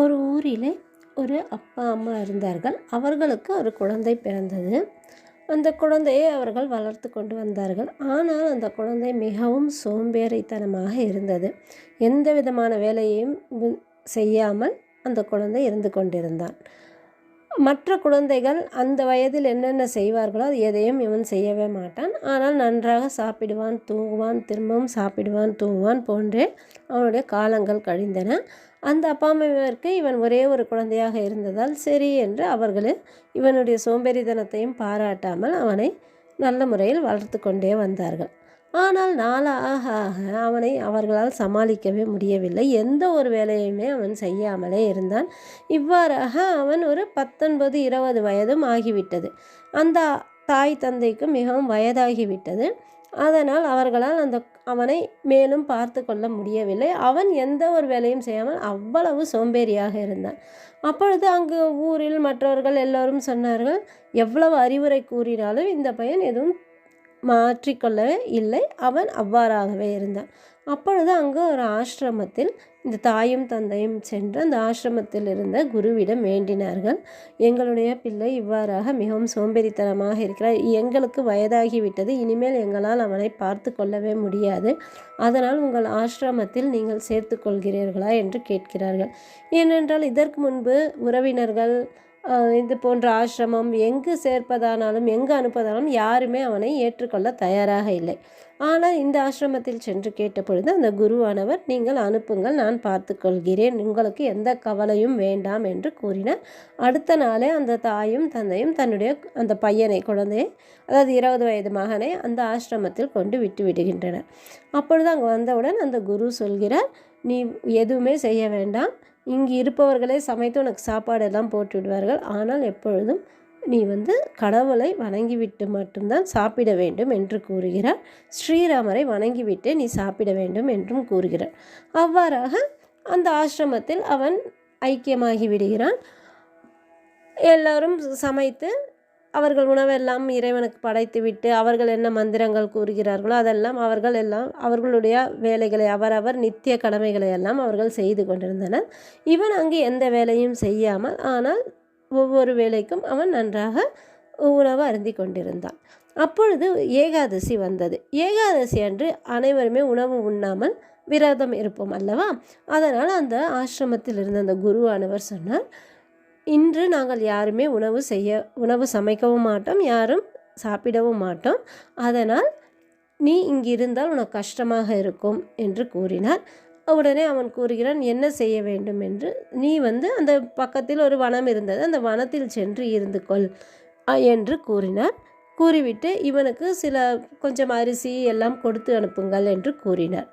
ஒரு ஊரிலே ஒரு அப்பா அம்மா இருந்தார்கள். அவர்களுக்கு ஒரு குழந்தை பிறந்தது. அந்த குழந்தையை அவர்கள் வளர்த்து கொண்டு வந்தார்கள். ஆனால் அந்த குழந்தை மிகவும் சோம்பேறித்தனமாக இருந்தது. எந்த விதமான வேலையையும் செய்யாமல் அந்த குழந்தை இருந்து கொண்டிருந்தான். மற்ற குழந்தைகள் அந்த வயதில் என்னென்ன செய்வார்களோ அது எதையும் இவன் செய்யவே மாட்டான். ஆனால் நன்றாக சாப்பிடுவான் தூங்குவான் திரும்பவும் சாப்பிடுவான் தூங்குவான் போன்றே அவனுடைய காலங்கள் கழிந்தன. அந்த அப்பா அம்மாவிற்கு இவன் ஒரே ஒரு குழந்தையாக இருந்ததால் சரி என்று அவர்கள் இவனுடைய சோம்பேறித்தனத்தையும் பாராட்டாமல் அவனை நல்ல முறையில் வளர்த்து கொண்டே வந்தார்கள். ஆனால் நாளாக ஆக அவனை அவர்களால் சமாளிக்கவே முடியவில்லை. எந்த ஒரு வேலையுமே அவன் செய்யாமலே இருந்தான். இவ்வாறாக அவன் ஒரு பத்தொன்பது இருபது வயதும் ஆகிவிட்டது. அந்த தாய் தந்தைக்கு மிகவும் வயதாகிவிட்டது. அதனால் அவர்களால் அந்த அவனை மேலும் பார்த்து கொள்ள முடியவில்லை. அவன் எந்த ஒரு வேலையும் செய்யாமல் அவ்வளவு சோம்பேறியாக இருந்தான். அப்பொழுது அங்கு ஊரில் மற்றவர்கள் எல்லோரும் சொன்னார்கள் எவ்வளவு அறிவுரை கூறினாலும் இந்த பையன் எதுவும் மாற்றிக்கொள்ளவே இல்லை. அவன் அவ்வாறாகவே இருந்தான். அப்பொழுது அங்கு ஒரு ஆசிரமத்தில் இந்த தாயும் தந்தையும் சென்று அந்த ஆசிரமத்தில் இருந்த குருவிடம் வேண்டினார்கள். எங்களுடைய பிள்ளை இவ்வாறாக மிகவும் சோம்பேறித்தனமாக இருக்கிறார். எங்களுக்கு வயதாகிவிட்டது. இனிமேல் எங்களால் அவனை பார்த்து கொள்ளவே முடியாது. அதனால் உங்கள் ஆசிரமத்தில் நீங்கள் சேர்த்து கொள்கிறீர்களா? என்று கேட்கிறார்கள். ஏனென்றால் இதற்கு முன்பு உறவினர்கள் இது போன்ற ஆசிரமம் எங்கு சேர்ப்பதானாலும் எங்கு அனுப்பதானாலும் யாருமே அவனை ஏற்றுக்கொள்ள தயாராக இல்லை. ஆனால் இந்த ஆசிரமத்தில் சென்று கேட்டபொழுது அந்த குருவானவர் நீங்கள் அனுப்புங்கள் நான் பார்த்துக்கொள்கிறேன். உங்களுக்கு எந்த கவலையும் வேண்டாம் என்று கூறினார். அடுத்த நாளே அந்த தாயும் தந்தையும் தன்னுடைய அந்த பையனை குழந்தையை அதாவது இருபது வயது மகனை அந்த ஆசிரமத்தில் கொண்டு விட்டு விடுகின்றனர். அப்பொழுது அங்கே வந்தவுடன் அந்த குரு சொல்கிறார் நீ எதுவுமே செய்ய வேண்டாம். இங்கு இருப்பவர்களே சமைத்து உனக்கு சாப்பாடெல்லாம் போட்டு விடுவார்கள் ஆனால் எப்பொழுதும் நீ வந்து கடவுளை வணங்கிவிட்டு மட்டும்தான் சாப்பிட வேண்டும் என்று கூறுகிறார். ஸ்ரீராமரை வணங்கிவிட்டு நீ சாப்பிட வேண்டும் என்றும் கூறுகிறார். அவ்வாறாக அந்த ஆசிரமத்தில் அவன் ஐக்கியமாகி விடுகிறான். எல்லோரும் சமைத்து அவர்கள் உணவெல்லாம் இறைவனுக்கு படைத்துவிட்டு அவர்கள் என்ன மந்திரங்கள் கூறுகிறார்களோ அதெல்லாம் அவர்கள் எல்லாம் அவர்களுடைய வேலைகளை அவரவர் நித்திய கடமைகளை எல்லாம் அவர்கள் செய்து கொண்டிருந்தனர். இவன் அங்கு எந்த வேலையும் செய்யாமல் ஆனால் ஒவ்வொரு வேலைக்கும் அவன் நன்றாக உணவு அருந்தி கொண்டிருந்தான். அப்பொழுது ஏகாதசி வந்தது. ஏகாதசி அன்று அனைவருமே உணவு உண்ணாமல் விரதம் இருப்போம் அல்லவா? அதனால் அந்த ஆசிரமத்தில் இருந்த அந்த குருவானவர் சொன்னார் இன்று நாங்கள் யாருமே உணவு செய்ய உணவு சமைக்கவும் மாட்டோம் யாரும் சாப்பிடவும் மாட்டோம். அதனால் நீ இங்கிருந்தால் உனக்கு கஷ்டமாக இருக்கும் என்று கூறினார். உடனே அவன் கூறுகிறான் என்ன செய்ய வேண்டும் என்று? நீ வந்து அந்த பக்கத்தில் ஒரு வனம் இருந்தது அந்த வனத்தில் சென்று இருந்து கொள் என்று கூறினார். கூறிவிட்டு இவனுக்கு சில கொஞ்சம் அரிசி எல்லாம் கொடுத்து அனுப்புங்கள் என்று கூறினார்.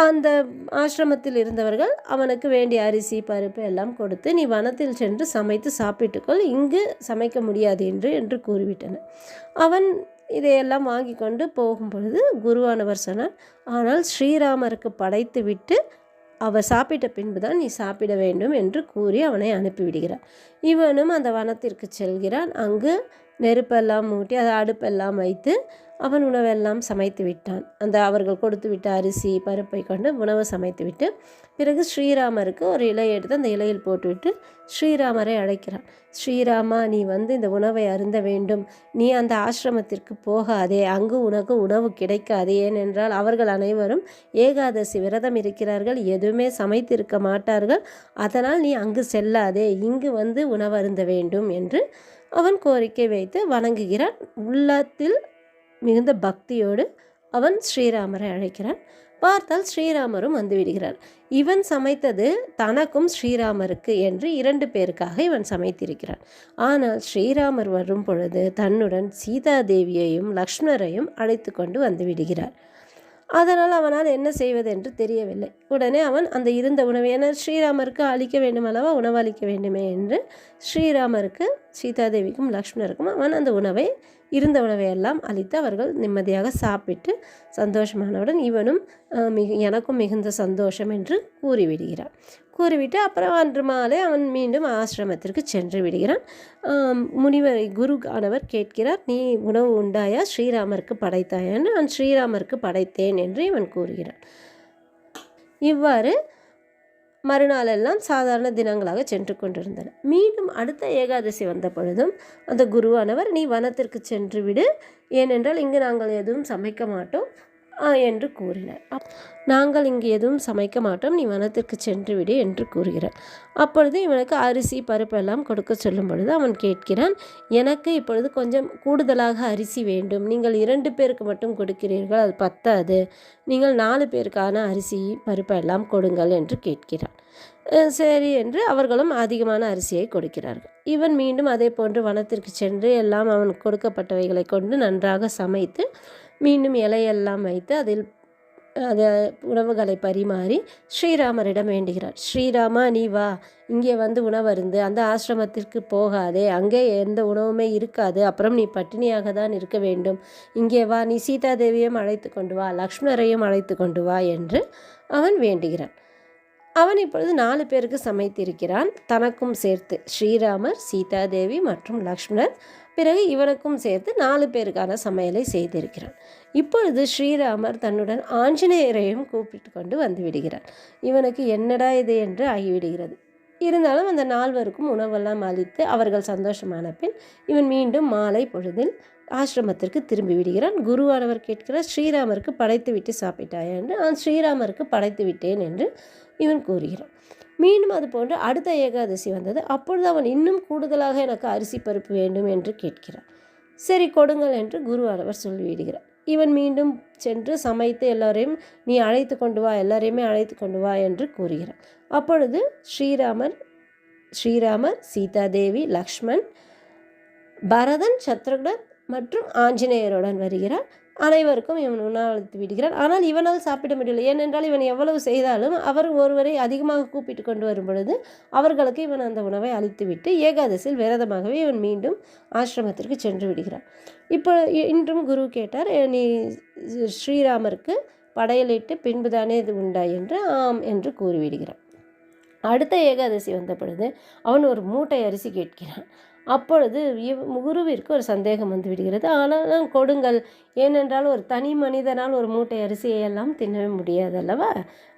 அந்த ஆசிரமத்தில் இருந்தவர்கள் அவனுக்கு வேண்டிய அரிசி பருப்பு எல்லாம் கொடுத்து நீ வனத்தில் சென்று சமைத்து சாப்பிட்டுக்கொள் இங்கு சமைக்க முடியாது என்று என்று கூறிவிட்டனர். அவன் இதையெல்லாம் வாங்கி கொண்டு போகும் பொழுது குருவானவர் சொன்னார் ஆனால் ஸ்ரீராமருக்கு படைத்து விட்டு அவர் சாப்பிட்ட பின்புதான் நீ சாப்பிட வேண்டும் என்று கூறி அவனை அனுப்பிவிடுகிறார். இவனும் அந்த வனத்திற்கு செல்கிறான். அங்கு நெருப்பெல்லாம் மூட்டி அதை அடுப்பெல்லாம் வைத்து அவன் உணவெல்லாம் சமைத்து விட்டான். அந்த அவர்கள் கொடுத்து விட்ட அரிசி பருப்பை கொண்டு உணவு சமைத்து விட்டு பிறகு ஸ்ரீராமருக்கு ஒரு இலை எடுத்து அந்த இலையில் போட்டுவிட்டு ஸ்ரீராமரை அழைக்கிறான். ஸ்ரீராமா நீ வந்து இந்த உணவை அருந்த வேண்டும். நீ அந்த ஆசிரமத்திற்கு போகாதே. அங்கு உனக்கு உணவு கிடைக்காது. ஏனென்றால் அவர்கள் அனைவரும் ஏகாதசி விரதம் இருக்கிறார்கள். எதுவுமே சமைத்திருக்க மாட்டார்கள். அதனால் நீ அங்கு செல்லாதே. இங்கு வந்து உணவு அருந்த வேண்டும் என்று அவன் கோரிக்கை வைத்து வணங்குகிறான். உள்ளத்தில் மிகுந்த பக்தியோடு அவன் ஸ்ரீராமரை அழைக்கிறான். பார்த்தால் ஸ்ரீராமரும் வந்து விடுகிறார் இவன் சமைத்தது தனக்கும் ஸ்ரீராமருக்கு என்று இரண்டு பேருக்காக இவன் சமைத்திருக்கிறான். ஆனால் ஸ்ரீராமர் வரும் பொழுது தன்னுடன் சீதாதேவியையும் லக்ஷ்மணரையும் அழைத்து கொண்டு வந்து விடுகிறார். அதனால் அவனால் என்ன செய்வது என்று தெரியவில்லை. உடனே அவன் அந்த இருந்த உணவு ஏன்னா ஸ்ரீராமருக்கு அளிக்க வேண்டும் அல்லவா? உணவு அளிக்க வேண்டுமே என்று ஸ்ரீராமருக்கு சீதாதேவிக்கும் லக்ஷ்மணருக்கும் அவன் அந்த உணவை இருந்த உணவை எல்லாம் அளித்து அவர்கள் நிம்மதியாக சாப்பிட்டு சந்தோஷமானவுடன் இவனும் மிக மிகு எனக்கும் மிகுந்த சந்தோஷம் என்று கூறிவிடுகிறான் கூறிவிட்டு அப்புறம் அன்று மாலை அவன் மீண்டும் ஆசிரமத்திற்கு சென்று விடுகிறான். முனிவரை முனிவர் குரு ஆனவர் கேட்கிறார் நீ உணவு உண்டாயா? ஸ்ரீராமருக்கு படைத்தாயான்னு நான் ஸ்ரீராமருக்கு படைத்தேன் என்று இவன் கூறுகிறான். இவ்வாறு மறுநாள் எல்லாம் சாதாரண தினங்களாக சென்று கொண்டிருந்தன. மீண்டும் அடுத்த ஏகாதசி வந்த பொழுதும் அந்த குருவானவர் நீ வனத்திற்கு சென்று விடு. ஏனென்றால் இங்கு நாங்கள் எதுவும் சமைக்க மாட்டோம். என்று கூறினார். நாங்கள் இங்கு எதுவும் சமைக்க மாட்டோம். நீ வனத்திற்கு சென்று விடு என்று கூறுகிறார். அப்பொழுது இவனுக்கு அரிசி பருப்பு எல்லாம் கொடுக்க சொல்லும் பொழுது அவன் கேட்கிறான் எனக்கு இப்பொழுது கொஞ்சம் கூடுதலாக அரிசி வேண்டும். நீங்கள் இரண்டு பேருக்கு மட்டும் கொடுக்கிறீர்கள் அது பத்தாது. நீங்கள் நாலு பேருக்கான அரிசி பருப்பு எல்லாம் கொடுங்கள் என்று கேட்கிறான். சரி என்று அவர்களும் அதிகமான அரிசியை கொடுக்கிறார்கள். இவன் மீண்டும் அதே போன்று வனத்திற்கு சென்று எல்லாம் அவன் கொடுக்கப்பட்டவைகளை கொண்டு நன்றாக சமைத்து மீண்டும் இலையெல்லாம் வைத்து அதில் அதை உணவுகளை பரிமாறி ஸ்ரீராமரிடம் வேண்டுகிறார். ஸ்ரீராமா நீ வா. இங்கே வந்து உணவருந்து அந்த ஆசிரமத்திற்கு போகாதே. அங்கே எந்த உணவுமே இருக்காது. அப்புறம் நீ பட்டினியாக தான் இருக்க வேண்டும். இங்கே வா. நீ சீதாதேவியும் அழைத்து கொண்டு வா. லக்ஷ்மணரையும் அழைத்து கொண்டு வா என்று அவன் வேண்டுகிறான். அவன் இப்பொழுது நாலு பேருக்கு சமைத்திருக்கிறான். தனக்கும் சேர்த்து ஸ்ரீராமர் சீதாதேவி மற்றும் லக்ஷ்மணர் பிறகு இவனுக்கும் சேர்த்து நாலு பேருக்கான சமையலை செய்திருக்கிறான் இப்பொழுது ஸ்ரீராமர் தன்னுடன் ஆஞ்சநேயரையும் கூப்பிட்டு கொண்டு வந்து விடுகிறார் இவனுக்கு என்னடா இது என்று ஆகிவிடுகிறது. இருந்தாலும் அந்த நால்வருக்கும் உணவெல்லாம் அளித்து அவர்கள் சந்தோஷமான பின் இவன் மீண்டும் மாலை பொழுதில் ஆசிரமத்திற்கு திரும்பி விடுகிறான். குருவானவர் கேட்கிறார் ஸ்ரீராமருக்கு படைத்து விட்டு சாப்பிட்டாயா? என்று நான் ஸ்ரீராமருக்கு படைத்து விட்டேன் என்று இவன் கூறுகிறான். மீண்டும் அது போன்று அடுத்த ஏகாதசி வந்தது. அப்பொழுது அவன் இன்னும் கூடுதலாக எனக்கு அரிசி பருப்பு வேண்டும் என்று கேட்கிறான். சரி கொடுங்கள் என்று குருவானவர் சொல்லிவிடுகிறார். இவன் மீண்டும் சென்று சமைத்து எல்லோரையும் நீ அழைத்து கொண்டு வா எல்லாரையுமே அழைத்து கொண்டு வா என்று கூறுகிறான். அப்பொழுது ஸ்ரீராமர் ஸ்ரீராமர் சீதாதேவி லக்ஷ்மண் பரதன் சத்ருகன் மற்றும் ஆஞ்சநேயருடன் வருகிறார். அனைவருக்கும் இவன் உணவளித்து விடுகிறான் ஆனால் இவனால் சாப்பிட முடியல ஏனென்றால் இவன் எவ்வளவு செய்தாலும் அவர் ஒருவரை அதிகமாக கூப்பிட்டு கொண்டு வரும் பொழுது அவர்களுக்கு இவன் அந்த உணவை அளித்துவிட்டு ஏகாதசியில் விரதமாகவே இவன் மீண்டும் ஆசிரமத்திற்கு சென்று விடுகிறான். இப்போ இன்றும் குரு கேட்டார் நீ ஸ்ரீராமருக்கு படையலிட்டு பின்புதானே இது உண்டா என்று ஆம் என்று கூறிவிடுகிறான். அடுத்த ஏகாதசி வந்த பொழுது அவன் ஒரு மூட்டை அரிசி கேட்கிறான். அப்பொழுது குருவிற்கு ஒரு சந்தேகம் வந்து விடுகிறது. ஆனாலும் கொடுங்கள். ஏனென்றால் ஒரு தனி மனிதனால் ஒரு மூட்டை அரிசியை எல்லாம் தின்னவே முடியாது அல்லவா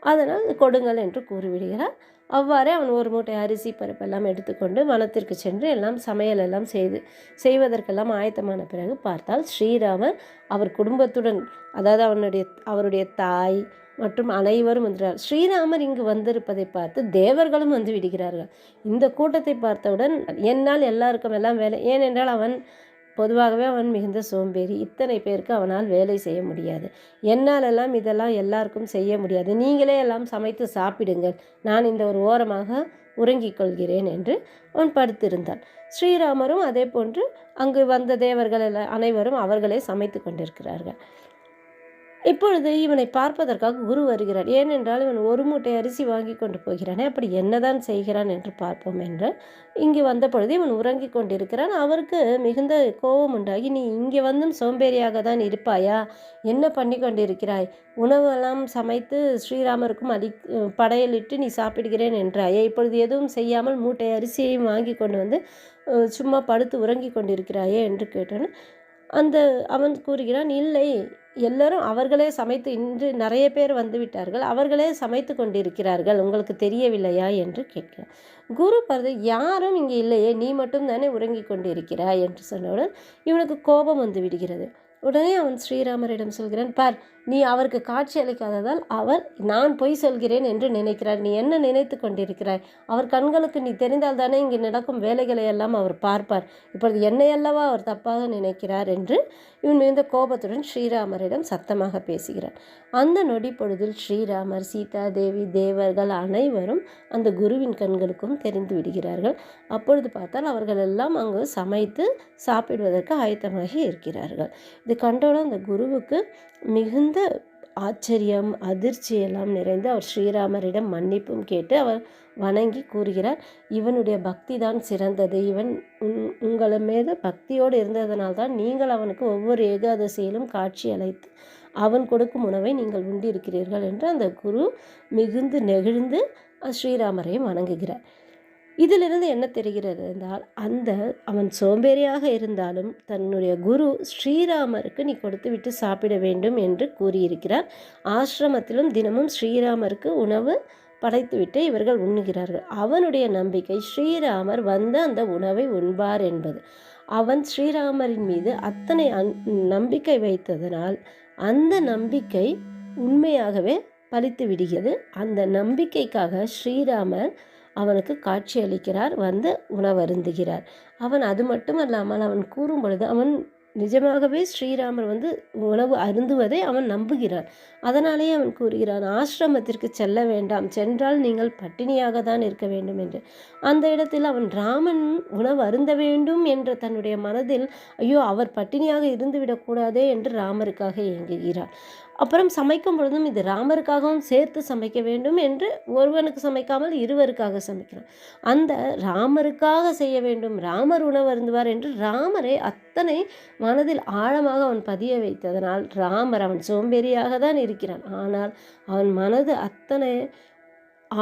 அதனால் கொடுங்கள் என்று கூறிவிடுகிறார். அவ்வாறே அவன் ஒரு மூட்டை அரிசி பருப்பெல்லாம் எடுத்துக்கொண்டு வனத்திற்கு சென்று எல்லாம் சமையல் எல்லாம் செய்து செய்வதற்கெல்லாம் ஆயத்தமான பிறகு பார்த்தால் ஸ்ரீராமன் அவர் குடும்பத்துடன் அதாவது அவனுடைய அவருடைய தாய் மற்றும் அனைவரும் வந்துறார் ஸ்ரீராமர் இங்கு வந்திருப்பதை பார்த்து தேவர்களும் வந்து விடுகிறார்கள். இந்த கூட்டத்தை பார்த்தவுடன் என்னால் எல்லாருக்கும் எல்லாம் வேலை ஏனென்றால் அவன் பொதுவாகவே அவன் மிகுந்த சோம்பேறி. இத்தனை பேருக்கு அவனால் வேலை செய்ய முடியாது. என்னால் எல்லாம் இதெல்லாம் எல்லாருக்கும் செய்ய முடியாது. நீங்களே எல்லாம் சமைத்து சாப்பிடுங்கள். நான் இந்த ஒரு ஓரமாக உறங்கிக் கொள்கிறேன் என்று அவன் படுத்திருந்தான். ஸ்ரீராமரும் அதே போன்று அங்கு வந்த தேவர்கள் எல்லாம் அனைவரும் அவர்களே சமைத்து கொண்டிருக்கிறார்கள். இப்பொழுது இவனை பார்ப்பதற்காக குரு வருகிறார். ஏனென்றால் இவன் ஒரு மூட்டை அரிசி வாங்கி கொண்டு போகிறானே அப்படி என்னதான் செய்கிறான் என்று பார்ப்போம் என்று. இங்கு வந்த பொழுது இவன் உறங்கிக் கொண்டிருக்கிறான். அவருக்கு மிகுந்த கோபம் உண்டாகி நீ இங்கே வந்தும் சோம்பேறியாக தான் இருப்பாயா? என்ன பண்ணி கொண்டிருக்கிறாய்? உணவெல்லாம் சமைத்து ஸ்ரீராமருக்கும் அடி படையலிட்டு நீ சாப்பிடுகிறேன் என்றாயே. இப்பொழுது எதுவும் செய்யாமல் மூட்டை அரிசியையும் வாங்கி கொண்டு வந்து சும்மா படுத்து உறங்கிக் கொண்டிருக்கிறாயே என்று கேட்டான் அந்த அவன் கூறுகிறான் இல்லை எல்லோரும் அவர்களே சமைத்து இன்று நிறைய பேர் வந்து விட்டார்கள். அவர்களே சமைத்து கொண்டிருக்கிறார்கள். உங்களுக்கு தெரியவில்லையா என்று கேட்கிறார். குரு பருது யாரும் இங்கே இல்லையே நீ மட்டும் தானே உறங்கிக் கொண்டிருக்கிறாய் என்று சொன்னவுடன் இவனுக்கு கோபம் வந்து விடுகிறது. உடனே அவன் ஸ்ரீராமரிடம் சொல்கிறான் பார் நீ அவருக்கு காட்சி அளிக்காததால் அவர் நான் பொய் சொல்கிறேன் என்று நினைக்கிறார். நீ என்ன நினைத்து கொண்டிருக்கிறாய்? அவர் கண்களுக்கு நீ தெரிந்தால் தானே இங்கே நடக்கும் வேலைகளை எல்லாம் அவர் பார்ப்பார். இப்பொழுது என்னை அல்லவா அவர் தப்பாக நினைக்கிறார்? என்று இவன் மிகுந்த கோபத்துடன் ஸ்ரீராமரிடம் சத்தமாக பேசுகிறார். அந்த நொடி பொழுதில் ஸ்ரீராமர் சீதா தேவி தேவர்கள் அனைவரும் அந்த குருவின் கண்களுக்கும் தெரிந்து விடுகிறார்கள். அப்பொழுது பார்த்தால் அவர்கள் எல்லாம் அங்கு சமைத்து சாப்பிடுவதற்கு ஆயத்தமாகி இருக்கிறார்கள். இது கண்டவுடன் அந்த குருவுக்கு மிகுந்த ஆச்சரியம் அதிர்ச்சி எல்லாம் நிறைந்து அவர் ஸ்ரீராமரிடம் மன்னிப்பும் கேட்டு அவர் வணங்கி கூறுகிறார். இவனுடைய பக்தி தான் சிறந்தது. இவன் உங் உங்களை மீது பக்தியோடு இருந்ததனால்தான் நீங்கள் அவனுக்கு ஒவ்வொரு ஏகாதசியிலும் காட்சி அளித்து அவன் கொடுக்கும் உணவை நீங்கள் உண்டிருக்கிறீர்கள் என்று அந்த குரு மிகுந்து நெகிழ்ந்து ஸ்ரீராமரையும் வணங்குகிறார். இதிலிருந்து என்ன தெரிகிறது என்றால் அந்த அவன் சோம்பேறியாக இருந்தாலும் தன்னுடைய குரு ஸ்ரீராமருக்கு நீ கொடுத்து விட்டு சாப்பிட வேண்டும் என்று கூறியிருக்கிறார். ஆசிரமத்திலும் தினமும் ஸ்ரீராமருக்கு உணவு படைத்துவிட்டு இவர்கள் உண்ணுகிறார்கள். அவனுடைய நம்பிக்கை ஸ்ரீராமர் வந்து அந்த உணவை உண்பார் என்பது. அவன் ஸ்ரீராமரின் மீது அத்தனை அன் நம்பிக்கை வைத்ததனால் அந்த நம்பிக்கை உண்மையாகவே பலித்து விடுகிறது. அந்த நம்பிக்கைக்காக ஸ்ரீராமர் அவனுக்கு காட்சியளிக்கிறார் வந்து உணவருந்துகிறார். அவன் அது மட்டும் அல்லாமல் அவன் கூறும் பொழுது அவன் நிஜமாகவே ஸ்ரீராமர் வந்து உணவு அருந்துவதை அவன் நம்புகிறான். அதனாலேயே அவன் கூறுகிறான் ஆசிரமத்திற்கு செல்ல வேண்டாம் சென்றால் நீங்கள் பட்டினியாக தான் இருக்க வேண்டும் என்று. அந்த இடத்தில் அவன் ராமன் உணவு அருந்த வேண்டும் என்ற தன்னுடைய மனதில் ஐயோ அவர் பட்டினியாக இருந்துவிடக்கூடாதே என்று ராமருக்காக இயங்குகிறார் அப்புறம் சமைக்கும் பொழுதும் இது ராமருக்காகவும் சேர்த்து சமைக்க வேண்டும் என்று ஒருவனுக்கு சமைக்காமல் இருவருக்காக சமைக்கிறான். அந்த ராமருக்காக செய்ய வேண்டும் ராமர் உணவு அருந்துவார் என்று ராமரை அத்தனை மனதில் ஆழமாக அவன் பதிய வைத்ததனால் ராமர் அவன் சோம்பேறியாக தான் இருக்கிறான். ஆனால் அவன் மனது அத்தனை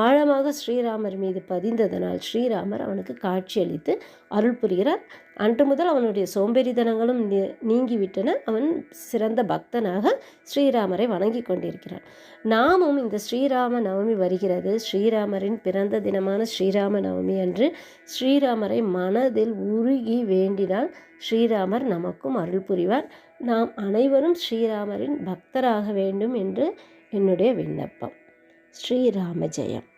ஆழமாக ஸ்ரீராமர் மீது பதிந்ததனால் ஸ்ரீராமர் அவனுக்கு காட்சியளித்து அருள் புரிகிறார். அன்று முதல் அவனுடைய சோம்பேறித்தனங்களும் நீங்கிவிட்டன. அவன் சிறந்த பக்தனாக ஸ்ரீராமரை வணங்கி கொண்டிருக்கிறான். நாமும் இந்த ஸ்ரீராம நவமி வருகிறது. ஸ்ரீராமரின் பிறந்த தினமான ஸ்ரீராம நவமி அன்று ஸ்ரீராமரை மனதில் உருகி வேண்டினால் ஸ்ரீராமர் நமக்கும் அருள் புரிவார். நாம் அனைவரும் ஸ்ரீராமரின் பக்தராக வேண்டும் என்று என்னுடைய விண்ணப்பம். ஸ்ரீராம ஜெயம்